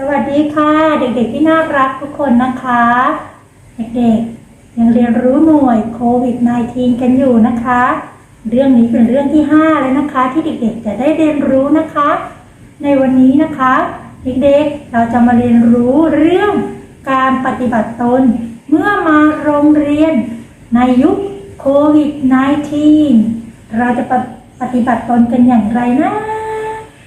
สวัสดีค่ะ เด็กๆที่น่ารักทุกคนนะคะ เด็กๆยังเรียนรู้หน่วยโควิด -19 กันอยู่นะคะ เรื่องนี้เป็นเรื่องที่ 5 แล้วนะคะ ที่เด็กๆจะได้เรียนรู้นะคะ ในวันนี้นะคะ เด็กๆเราจะมาเรียนรู้เรื่องการปฏิบัติตน เมื่อมาโรงเรียนในยุคโควิด -19 เราจะปฏิบัติตนกันอย่างไรนะ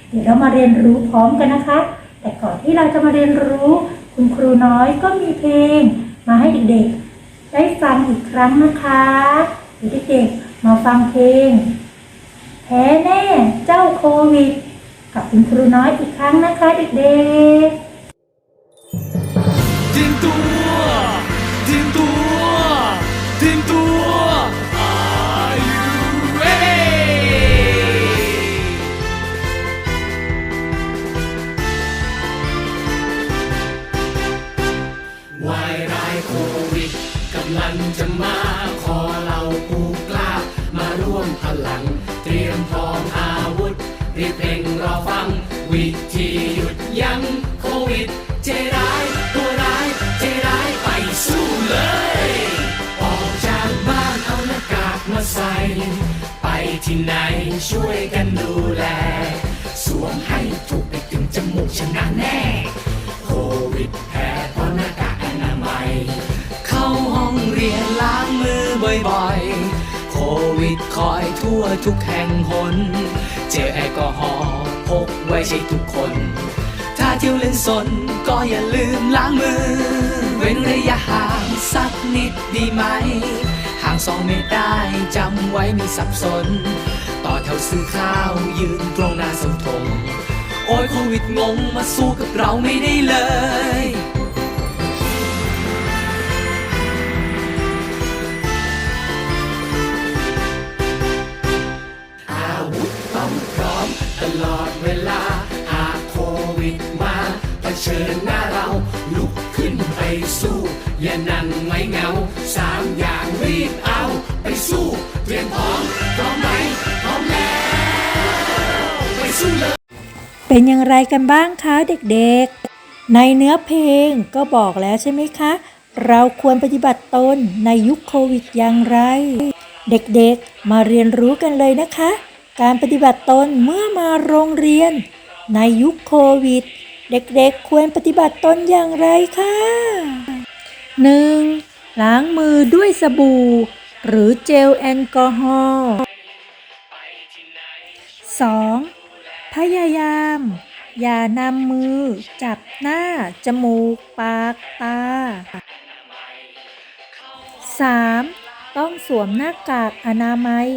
เดี๋ยวเรามาเรียนรู้พร้อมกันนะคะ แต่ก่อนที่เราจะมาเรียนรู้ คุณครูน้อยก็มีเพลง มาให้เด็กๆ ได้ฟังอีกครั้งนะคะเด็กๆมาฟังเพลงแพ้แน่เจ้าโควิด กับคุณครูน้อยอีกครั้งนะคะเด็กๆ จะมาขอเราผู้กล้า มาร่วมพลัง เตรียมพร้อมอาวุธ รีบเร่งรอฟัง วิธีหยุดยั้งโควิดเจร้ายตัวร้ายเจร้ายไปสู้เลย ออกจากบ้านเอาหน้ากากมาใส่ ไปที่ไหนช่วยกันดูแล สวมให้ถูกไปถึงจมูกชนะแน่ โควิดแพ้ วทุกแห่งหน เจลแอลกอฮอล์พกไว้ใช้ทุกคน ถ้าเที่ยวเล่นสนก็อย่าลืมล้างมือ เว้นระยะห่างสักนิดดีไหม ห่างสองเมตรได้จำไว้มีสับสน ต่อแถวซื้อข้าวยืนตรงหน้าเสาธงโอ้ยโควิดงงมาสู้กับเราไม่ได้เลย ชิญหน้าเรา ลุกขึ้นไปสู้ อย่านั่งไว้เหงาสามอย่างรีบเอาไปสู้เตรียมพร้อมพร้อมไหมพร้อมแล้ว ไปสู้เลย เป็นอย่างไรกันบ้างคะเด็กๆ ในเนื้อเพลงก็บอกแล้วใช่ไหมคะ เราควรปฏิบัติตนในยุคโควิดอย่างไร เด็กๆ มาเรียนรู้กันเลยนะคะ การปฏิบัติตนเมื่อมาโรงเรียน ในยุคโควิด เด็กๆควรปฏิบัติตนอย่างไรคะ 1. ล้างมือด้วยสบู่ หรือเจลแอลกอฮอล์ 2. พยายาม อย่านำมือ จับหน้า จมูก ปาก ตา 3. ต้องสวมหน้ากากอนามัย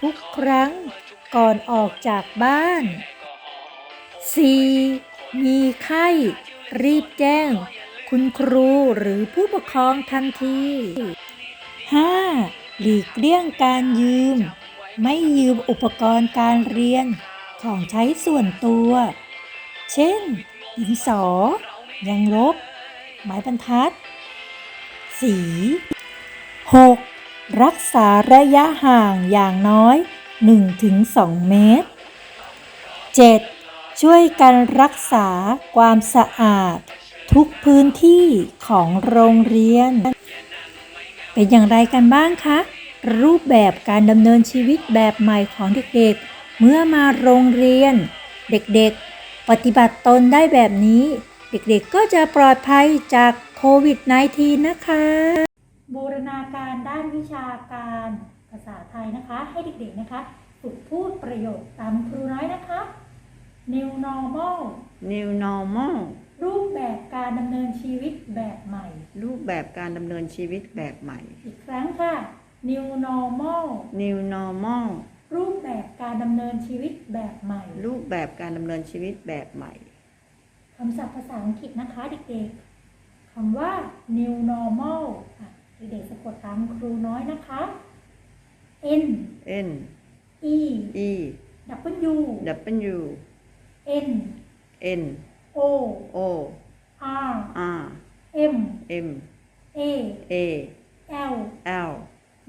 ทุกครั้งก่อนออกจากบ้าน 4. มีไข้ รีบแจ้ง คุณครูหรือผู้ปกครองทันที 5. หลีกเลี่ยงการยืม ไม่ยืมอุปกรณ์การเรียนของใช้ส่วนตัว เช่นดินสอ ยังลบ ไม้บรรทัด สี 6. รักษาระยะห่างอย่างน้อย 1-2 เมตร 7. ช่วยกันรักษาความสะอาด ทุกพื้นที่ของโรงเรียน เป็นอย่างไรกันบ้างคะ รูปแบบการดำเนินชีวิตแบบใหม่ของเด็กๆ เมื่อมาโรงเรียน เด็กๆ ปฏิบัติตนได้แบบนี้ เด็กๆก็จะปลอดภัยจากโควิด -19 นะคะ บูรณาการด้านวิชาการภาษาไทยนะคะ ให้เด็กๆนะคะฝึกพูดประโยคตามครูน้อยนะคะ New Normal New Normal รูปแบบการดำเนินชีวิตแบบใหม่ รูปแบบการดำเนินชีวิตแบบใหม่ อีกครั้งค่ะ New Normal New Normal รูปแบบการดำเนินชีวิตแบบใหม่ รูปแบบการดำเนินชีวิตแบบใหม่คำศัพท์ภาษาอังกฤษนะคะเด็กๆคำว่า New Normal อะเด็กๆสะกดตามครูน้อยนะคะ N N E E W W N N O O R R M M A A L L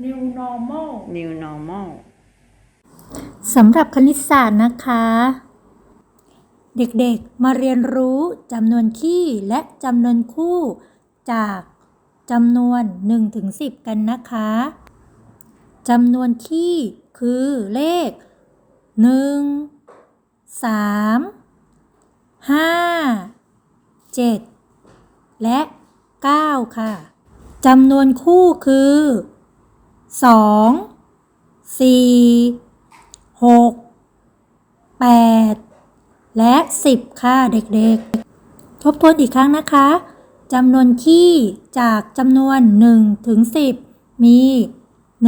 New Normal New Normal สำหรับคณิตศาสตร์นะคะ เด็กๆมาเรียนรู้จำนวนคี่และจำนวนคู่จากจำนวน 1-10กันนะคะจำนวนคี่คือเลข 1 3 5 7และ9ค่ะจำนวนคู่คือ2 4 6 8และ10ค่ะเด็กๆ ทบทวนอีกครั้งนะคะจำนวนคี่จากจำนวน1ถึง10มี1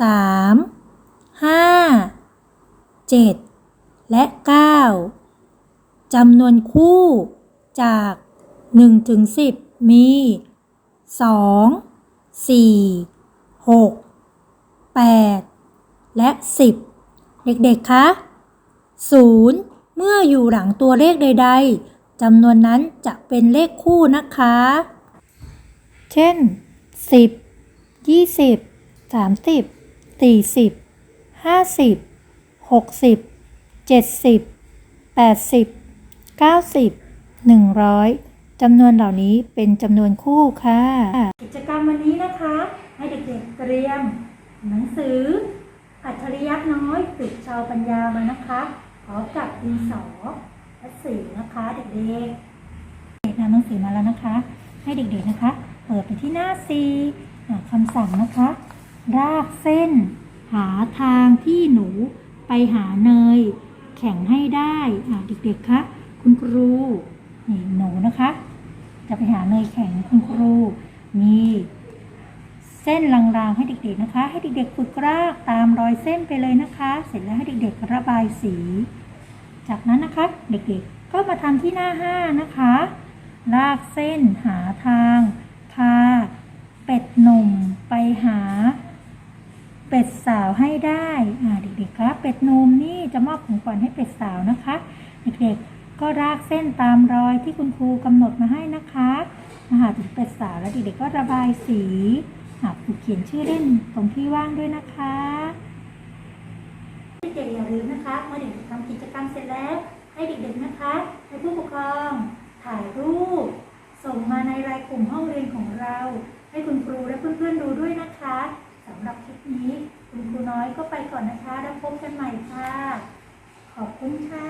3 5 7 และ 9จำนวนคู่จาก 1 ถึง 10 มี 2 4 6 8 และ 10 เด็กๆ คะ 0 เมื่ออยู่หลังตัวเลขใด ๆจำนวนนั้นจะเป็นเลขคู่นะคะ เช่น 10 20 30 40 50 60 70 80 90 100จำนวนเหล่านี้เป็นจำนวนคู่ค่ะ กิจกรรมวันนี้นะคะ ให้เด็กๆเตรียม หนังสือ อัจฉริยะน้อยฝึกชาวปัญญามานะคะพร้อกับดินสอและสีนะคะเด็กๆเด็กนำหนังสือมาแล้วนะคะ ให้เด็กๆนะคะ เปิดไปที่หน้า C อ่คำสั่งนะคะ รากเส้น หาทางที่หนูไปหาเนย แข่งให้ได้เด็กๆคะคุณครูนี่หนูนะคะ จะไปหาเนยแข่งคุณครู มีเส้นลางๆให้เด็กๆนะคะ ให้เด็กๆฝึกรากตามรอยเส้นไปเลยนะคะ เสร็จแล้วให้เด็กๆระบายสี จากนั้นนะคะ เด็กๆก็มาทำที่หน้า5นะคะ ลากเส้นหาทางพาเป็ดหนุ่มไปหา เป็ดสาวให้ได้เด็กๆครับ เป็ดนมนี่จะมอบของขวัญให้เป็ดสาวนะคะ เด็กๆก็รากเส้นตามรอยที่คุณครูกำหนดมาให้นะคะมาหาถึงเป็ดสาวแล้วเด็กๆก็ระบายสีหาผูกเขียนชื่อเล่นตรงที่ว่างด้วยนะคะเด็กๆอย่าลืมนะคะเมื่อเด็กๆทำกิจกรรมเสร็จแล้ว ให้เด็กๆนะคะให้ผู้ปกครอง ถ่ายรูป ส่งมาในรายกลุ่มห้องเรียนของเรา ให้คุณครูและเพื่อนๆดูด้วยนะคะ นี้คุณครูน้อยก็ไปก่อนนะคะ แล้วพบกันใหม่ค่ะ ขอบคุณค่ะ